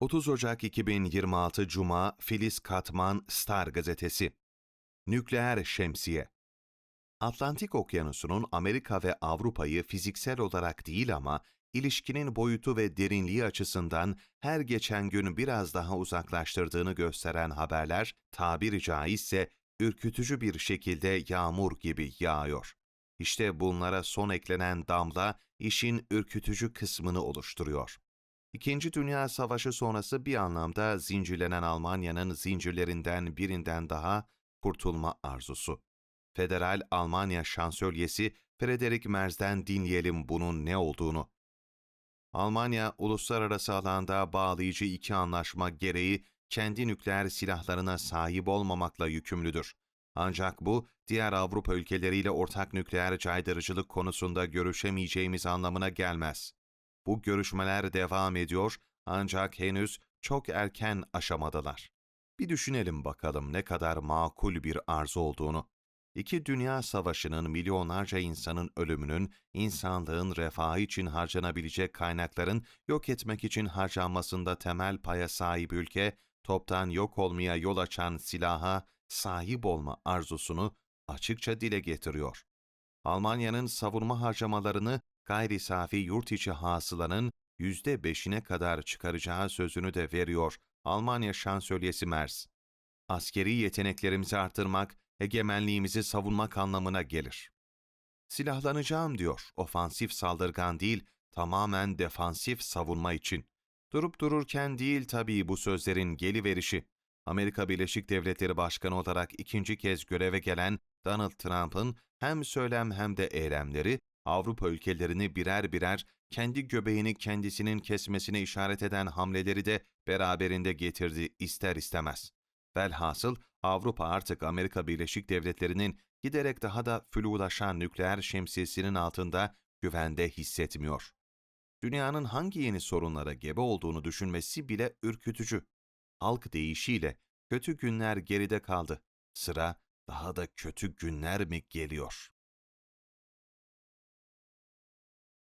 30 Ocak 2026 Cuma Filiz Katman Star Gazetesi Nükleer Şemsiye Atlantik Okyanusu'nun Amerika ve Avrupa'yı fiziksel olarak değil ama ilişkinin boyutu ve derinliği açısından her geçen gün biraz daha uzaklaştırdığını gösteren haberler tabiri caizse ürkütücü bir şekilde yağmur gibi yağıyor. İşte bunlara son eklenen damla işin ürkütücü kısmını oluşturuyor. İkinci Dünya Savaşı sonrası bir anlamda zincirlenen Almanya'nın zincirlerinden birinden daha kurtulma arzusu. Federal Almanya Şansölyesi Frederick Merz'den dinleyelim bunun ne olduğunu. Almanya, uluslararası alanda bağlayıcı iki anlaşma gereği kendi nükleer silahlarına sahip olmamakla yükümlüdür. Ancak bu, diğer Avrupa ülkeleriyle ortak nükleer caydırıcılık konusunda görüşemeyeceğimiz anlamına gelmez. Bu görüşmeler devam ediyor ancak henüz çok erken aşamadalar. Bir düşünelim bakalım ne kadar makul bir arzu olduğunu. İki dünya savaşının milyonlarca insanın ölümünün, insanlığın refahı için harcanabilecek kaynakların yok etmek için harcanmasında temel paya sahip ülke, toptan yok olmaya yol açan silaha sahip olma arzusunu açıkça dile getiriyor. Almanya'nın savunma harcamalarını gayri safi yurt içi hasılanın yüzde beşine kadar çıkaracağı sözünü de veriyor Almanya Şansölyesi Merz. Askeri yeteneklerimizi artırmak, egemenliğimizi savunmak anlamına gelir. Silahlanacağım diyor, ofansif saldırgan değil, tamamen defansif savunma için. Durup dururken değil tabii bu sözlerin geliverişi. Amerika Birleşik Devletleri Başkanı olarak ikinci kez göreve gelen Donald Trump'ın hem söylem hem de eylemleri Avrupa ülkelerini birer birer kendi göbeğini kendisinin kesmesine işaret eden hamleleri de beraberinde getirdi ister istemez. Velhasıl Avrupa artık Amerika Birleşik Devletleri'nin giderek daha da flulaşan nükleer şemsiyesinin altında güvende hissetmiyor. Dünyanın hangi yeni sorunlara gebe olduğunu düşünmesi bile ürkütücü. Halk değişiyle kötü günler geride kaldı. Sıra daha da kötü günler mi geliyor?